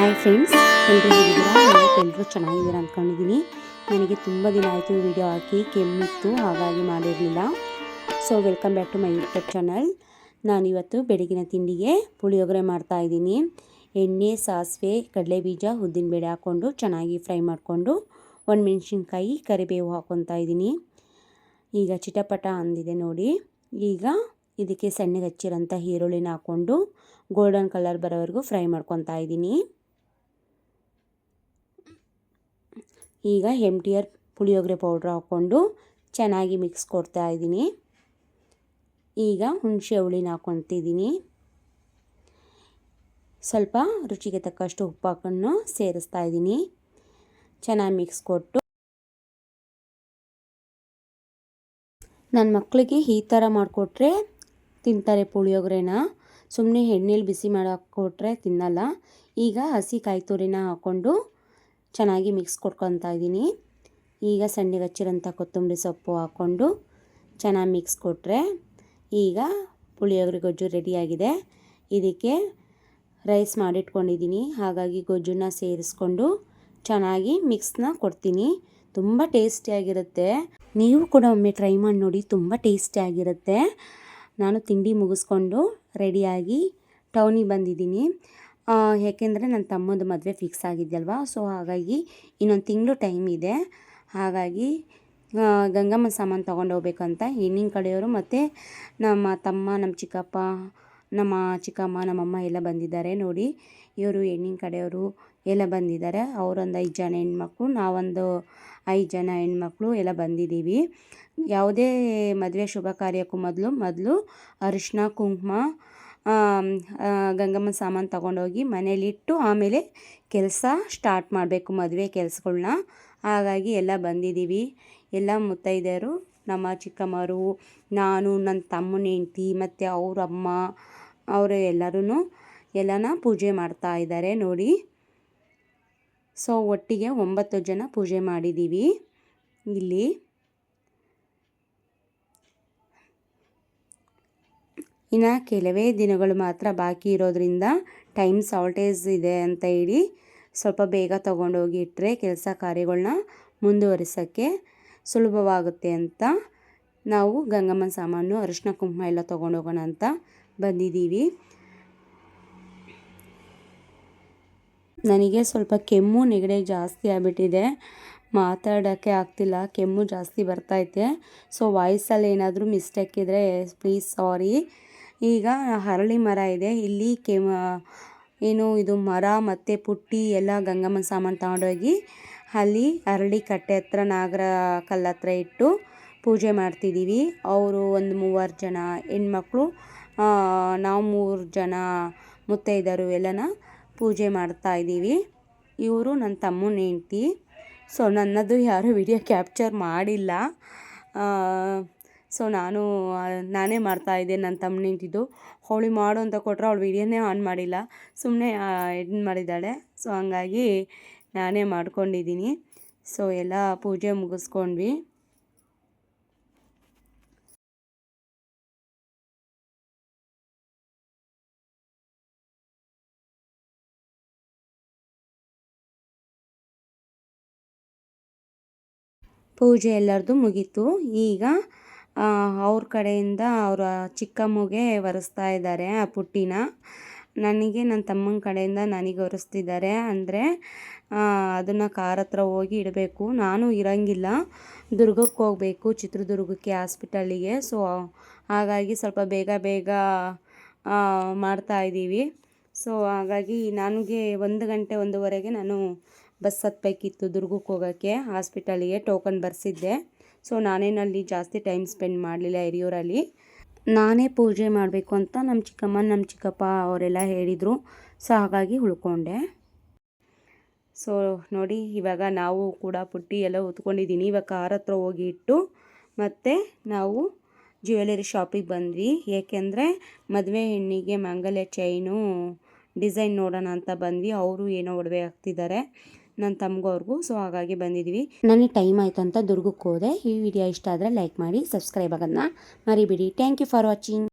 Hi friends ಎಲ್ಲರೂ ಹೇಗಿದ್ದೀರಾ? ಎಲ್ಲರೂ ಚೆನ್ನಾಗಿದ್ದೀರಾ ಅಂದ್ಕೊಂಡಿದ್ದೀನಿ. ನನಗೆ ತುಂಬ ದಿನ ಆಯಿತು ವಿಡಿಯೋ ಹಾಕಿ, ಕೆಮ್ಮಿತ್ತು, ಹಾಗಾಗಿ ಮಾಡಿರಲಿಲ್ಲ. So welcome back to my YouTube channel ನಾನಿವತ್ತು ಬೆಳಗಿನ ತಿಂಡಿಗೆ ಪುಳಿಯೋಗರೆ ಮಾಡ್ತಾಯಿದ್ದೀನಿ ಎಣ್ಣೆ, ಸಾಸಿವೆ, ಕಡಲೆಬೀಜ ಉದ್ದಿನಬೇಳೆ ಹಾಕ್ಕೊಂಡು ಚೆನ್ನಾಗಿ ಫ್ರೈ ಮಾಡಿಕೊಂಡು ಒಂದು ಮೆಣಸಿನ್ಕಾಯಿ, ಕರಿಬೇವು ಹಾಕ್ಕೊತಾ ಇದ್ದೀನಿ. ಈಗ ಚಿಟಪಟ ಅಂದಿದೆ ನೋಡಿ. ಈಗ ಇದಕ್ಕೆ ಸಣ್ಣಗೆ ಹಚ್ಚಿರೋಂಥ ಈರುಳ್ಳಿನ ಹಾಕ್ಕೊಂಡು ಗೋಲ್ಡನ್ ಕಲರ್ ಬರೋವರೆಗೂ ಫ್ರೈ ಮಾಡ್ಕೊತಾ ಇದ್ದೀನಿ. ಈಗ M T R puliyogare powder ಹಾಕ್ಕೊಂಡು ಚೆನ್ನಾಗಿ ಮಿಕ್ಸ್ ಕೊಡ್ತಾ ಇದ್ದೀನಿ. ಈಗ ಹುಣಸೆ ಹುಳಿನ ಹಾಕ್ಕೊತಿದ್ದೀನಿ ಸ್ವಲ್ಪ ರುಚಿಗೆ ತಕ್ಕಷ್ಟು ಉಪ್ಪು ಹಾಕೊಂಡು ಸೇರಿಸ್ತಾ ಇದ್ದೀನಿ. ಚೆನ್ನಾಗಿ ಮಿಕ್ಸ್ ಕೊಟ್ಟು ನನ್ನ ಮಕ್ಕಳಿಗೆ ಈ ಥರ ಮಾಡಿಕೊಟ್ರೆ ತಿಂತಾರೆ ಪುಳಿಯೋಗರೆನ. ಸುಮ್ಮನೆ ಎಣ್ಣೆಲಿ ಬಿಸಿ ಮಾಡಿ ಹಾಕ್ಕೊಟ್ರೆ ತಿನ್ನಲ್ಲ. ಈಗ ಹಸಿ ಕಾಯಿ ತುರಿನ ಹಾಕ್ಕೊಂಡು ಚೆನ್ನಾಗಿ ಮಿಕ್ಸ್ ಕೊಟ್ಕೊತಾ ಇದ್ದೀನಿ. ಈಗ ಸಣ್ಣಗೆ ಹಚ್ಚಿರೋಂಥ ಕೊತ್ತಂಬರಿ ಸೊಪ್ಪು ಹಾಕ್ಕೊಂಡು ಚೆನ್ನಾಗಿ ಮಿಕ್ಸ್ ಕೊಟ್ಟರೆ ಈಗ ಪುಳಿಯೋಗರೆ ಗೊಜ್ಜು ರೆಡಿಯಾಗಿದೆ ಇದಕ್ಕೆ ರೈಸ್ ಮಾಡಿಟ್ಕೊಂಡಿದ್ದೀನಿ. ಹಾಗಾಗಿ ಗೊಜ್ಜನ್ನ ಸೇರಿಸ್ಕೊಂಡು ಚೆನ್ನಾಗಿ ಮಿಕ್ಸ್ನ ಕೊಡ್ತೀನಿ. ತುಂಬ ಟೇಸ್ಟಿಯಾಗಿರುತ್ತೆ ನೀವು ಕೂಡ ಒಮ್ಮೆ ಟ್ರೈ ಮಾಡಿ ನೋಡಿ, ತುಂಬ ಟೇಸ್ಟಿಯಾಗಿರುತ್ತೆ ನಾನು ತಿಂಡಿ ಮುಗಿಸ್ಕೊಂಡು ರೆಡಿಯಾಗಿ ಟೌನಿಗೆ ಬಂದಿದ್ದೀನಿ. ಏಕೆಂದರೆ ನನ್ನ ತಮ್ಮದು ಮದುವೆ ಫಿಕ್ಸ್ ಆಗಿದೆಯಲ್ವಾ? ಸೊ ಹಾಗಾಗಿ ಇನ್ನೊಂದು ತಿಂಗಳು ಟೈಮ್ ಇದೆ. ಹಾಗಾಗಿ ಗಂಗಮ್ಮ ಸಾಮಾನು ತೊಗೊಂಡು ಹೋಗ್ಬೇಕಂತ ಹೆಣ್ಣಿನ ಕಡೆಯವರು ಮತ್ತು ನಮ್ಮ ತಮ್ಮ, ನಮ್ಮ ಚಿಕ್ಕಪ್ಪ, ನಮ್ಮ ಚಿಕ್ಕಮ್ಮ, ನಮ್ಮಮ್ಮ ಎಲ್ಲ ಬಂದಿದ್ದಾರೆ ನೋಡಿ. ಇವರು ಹೆಣ್ಣಿನ ಕಡೆಯವರು ಎಲ್ಲ ಬಂದಿದ್ದಾರೆ. ಅವರೊಂದು ಐದು ಜನ ಹೆಣ್ಮಕ್ಳು, ನಾವೊಂದು ಐದು ಜನ ಹೆಣ್ಮಕ್ಳು ಎಲ್ಲ ಬಂದಿದ್ದೀವಿ. ಯಾವುದೇ ಮದುವೆ ಶುಭ ಕಾರ್ಯಕ್ಕೂ ಮೊದಲು ಮೊದಲು ಅರಿಶಿನ, ಕುಂಕುಮ ಗಂಗಮ್ಮನ ಸಾಮಾನು ತೊಗೊಂಡೋಗಿ ಮನೇಲಿಟ್ಟು ಆಮೇಲೆ ಕೆಲಸ ಸ್ಟಾರ್ಟ್ ಮಾಡಬೇಕು ಮದುವೆ ಕೆಲಸಗಳನ್ನ ಹಾಗಾಗಿ ಎಲ್ಲ ಬಂದಿದ್ದೀವಿ ಎಲ್ಲ ಮುತ್ತೈದೆಯರು, ನಮ್ಮ ಚಿಕ್ಕಮ್ಮರು, ನಾನು, ನನ್ನ ತಮ್ಮನ ಹೆಂಡ್ತಿ, ಮತ್ತು ಅವ್ರ ಅಮ್ಮ ಅವರು ಎಲ್ಲರೂ ಎಲ್ಲನ ಪೂಜೆ ಮಾಡ್ತಾ ಇದ್ದಾರೆ ನೋಡಿ. ಸೊ ಒಟ್ಟಿಗೆ ಒಂಬತ್ತು ಜನ ಪೂಜೆ ಮಾಡಿದ್ದೀವಿ ಇಲ್ಲಿ ಇನ್ನು ಕೆಲವೇ ದಿನಗಳು ಮಾತ್ರ ಬಾಕಿ ಇರೋದ್ರಿಂದ ಟೈಮ್ ಸಾಲ್ಟೇಜ್ ಇದೆ ಅಂತ ಹೇಳಿ ಸ್ವಲ್ಪ ಬೇಗ ತೊಗೊಂಡೋಗಿ ಇಟ್ಟರೆ ಕೆಲಸ ಕಾರ್ಯಗಳನ್ನ ಮುಂದುವರಿಸೋಕ್ಕೆ ಸುಲಭವಾಗುತ್ತೆ ಅಂತ ನಾವು ಗಂಗಮ್ಮನ ಸಾಮಾನು ಅರಿಶಿನ ಕುಂಕುಮ ಎಲ್ಲ ತೊಗೊಂಡೋಗೋಣ ಅಂತ ಬಂದಿದ್ದೀವಿ. ನನಗೆ ಸ್ವಲ್ಪ ಕೆಮ್ಮು ನೆಗಡಿ ಜಾಸ್ತಿ ಆಗಿಬಿಟ್ಟಿದೆ. ಮಾತಾಡೋಕ್ಕೆ ಆಗ್ತಿಲ್ಲ, ಕೆಮ್ಮು ಜಾಸ್ತಿ ಬರ್ತೈತೆ ಸೊ, ವಾಯ್ಸಲ್ಲಿ ಏನಾದರೂ ಮಿಸ್ಟೇಕ್ ಇದ್ದರೆ ಪ್ಲೀಸ್ ಸಾರಿ. ಈಗ ಹರಳಿ ಮರ ಇದೆ. ಇಲ್ಲಿ ಕೆಮ್, ಏನು ಇದು ಮರ ಮತ್ತು ಪುಟ್ಟಿ ಎಲ್ಲ ಗಂಗಮ್ಮನ ಸಾಮಾನು ತಗೊಂಡೋಗಿ ಅಲ್ಲಿ ಅರಳಿ ಕಟ್ಟೆ ಹತ್ರ ನಾಗರ ಕಲ್ಲ ಹತ್ರ ಇಟ್ಟು ಪೂಜೆ ಮಾಡ್ತಿದ್ದೀವಿ. ಅವರು ಒಂದು ಮೂವರು ಜನ ಹೆಣ್ಮಕ್ಳು ನಾವು ಮೂರು ಜನ ಮುತ್ತೈದರು ಎಲ್ಲನ ಪೂಜೆ ಮಾಡ್ತಾ ಇದ್ದೀವಿ. ಇವರು ನನ್ನ ತಮ್ಮನ ಹೆಂಡ್ತಿ. ಸೊ ನನ್ನದು ಯಾರೂ ವಿಡಿಯೋ ಕ್ಯಾಪ್ಚರ್ ಮಾಡಿಲ್ಲ. ಸೊ ನಾನು ನಾನೇ ಮಾಡ್ತಾ ಇದ್ದೆ ನನ್ನ ತಮ್ಮ ನಿಂತಿದ್ದು ಹೋಳಿ ಮಾಡು ಅಂತ ಕೊಟ್ಟರೆ ಅವಳು ವಿಡಿಯೋನೇ ಆನ್ ಮಾಡಿಲ್ಲ. ಸುಮ್ಮನೆ ಎಡ್ ಮಾಡಿದ್ದಾಳೆ. ಸೊ ಹಂಗಾಗಿ ನಾನೇ ಮಾಡ್ಕೊಂಡಿದ್ದೀನಿ. ಸೊ ಎಲ್ಲ ಪೂಜೆ ಮುಗಿಸ್ಕೊಂಡ್ವಿ. ಪೂಜೆ ಎಲ್ಲರದು ಮುಗೀತು. ಈಗ ಅವ್ರ ಕಡೆಯಿಂದ ಅವರ ಚಿಕ್ಕಮ್ಮಗೆ ಒರೆಸ್ತಾ ಇದ್ದಾರೆ ಆ ಪುಟ್ಟಿನ. ನನಗೆ ನನ್ನ ತಮ್ಮನ ಕಡೆಯಿಂದ ನನಗೆ ಒರೆಸ್ತಿದ್ದಾರೆ ಅಂದರೆ ಅದನ್ನು ಕಾರ್ ಹತ್ರ ಹೋಗಿ ಇಡಬೇಕು. ನಾನು ಇರೋಂಗಿಲ್ಲ. ದುರ್ಗಕ್ಕೆ ಹೋಗಬೇಕು, ಚಿತ್ರದುರ್ಗಕ್ಕೆ ಹಾಸ್ಪಿಟಲಿಗೆ. ಸೊ, ಹಾಗಾಗಿ ಸ್ವಲ್ಪ ಬೇಗ ಬೇಗ ಮಾಡ್ತಾ ಇದ್ದೀವಿ ಸೊ, ಹಾಗಾಗಿ ನನಗೆ ಒಂದು ಗಂಟೆ ಒಂದೂವರೆಗೆ ನಾನು ಬಸ್ ಹತ್ತಬೇಕಿತ್ತು ದುರ್ಗಕ್ಕೆ ಹೋಗೋಕ್ಕೆ. ಹಾಸ್ಪಿಟಲಿಗೆ ಟೋಕನ್ ಬರೆಸಿದ್ದೆ. ಸೊ ನಾನೇನಲ್ಲಿ ಜಾಸ್ತಿ ಟೈಮ್ ಸ್ಪೆಂಡ್ ಮಾಡಲಿಲ್ಲ ಹಿರಿಯೂರಲ್ಲಿ. ನಾನೇ ಪೂಜೆ ಮಾಡಬೇಕು ಅಂತ ನಮ್ಮ ಚಿಕ್ಕಮ್ಮ, ನಮ್ಮ ಚಿಕ್ಕಪ್ಪ ಅವರೆಲ್ಲ ಹೇಳಿದರು. ಸೊ ಹಾಗಾಗಿ ಉಳ್ಕೊಂಡೆ. ಸೊ ನೋಡಿ, ಇವಾಗ ನಾವು ಕೂಡ ಪುಟ್ಟಿ ಎಲ್ಲ ಹೊತ್ಕೊಂಡಿದ್ದೀನಿ. ಇವಾಗ ಕಾರ್ ಹತ್ರ ಹೋಗಿ ಇಟ್ಟು ಮತ್ತು ನಾವು ಜ್ಯುವೆಲರಿ ಶಾಪಿಗೆ ಬಂದ್ವಿ. ಏಕೆಂದರೆ ಮದುವೆ ಹೆಣ್ಣಿಗೆ ಮಂಗಲ್ಯ ಚೈನು ಡಿಸೈನ್ ನೋಡೋಣ ಅಂತ ಬಂದ್ವಿ. ಅವರು ಏನೋ ಒಡವೆ ಹಾಕ್ತಿದ್ದಾರೆ. ನನ್ನ ತಮ್ಮಗೋರ್ಗು ಸೊ ಹಾಗಾಗಿ ಬಂದಿದ್ದೀವಿ ನನಗೆ ಟೈಮ್ ಆಯಿತು ಅಂತ ದುರ್ಗಕ್ಕೆ ಹೋದೆ. ಈ ವಿಡಿಯೋ ಇಷ್ಟ ಆದರೆ ಲೈಕ್ ಮಾಡಿ, ಸಬ್ಸ್ಕ್ರೈಬ್ ಆಗೋದನ್ನ ಮರಿಬಿಡಿ. Thank you for watching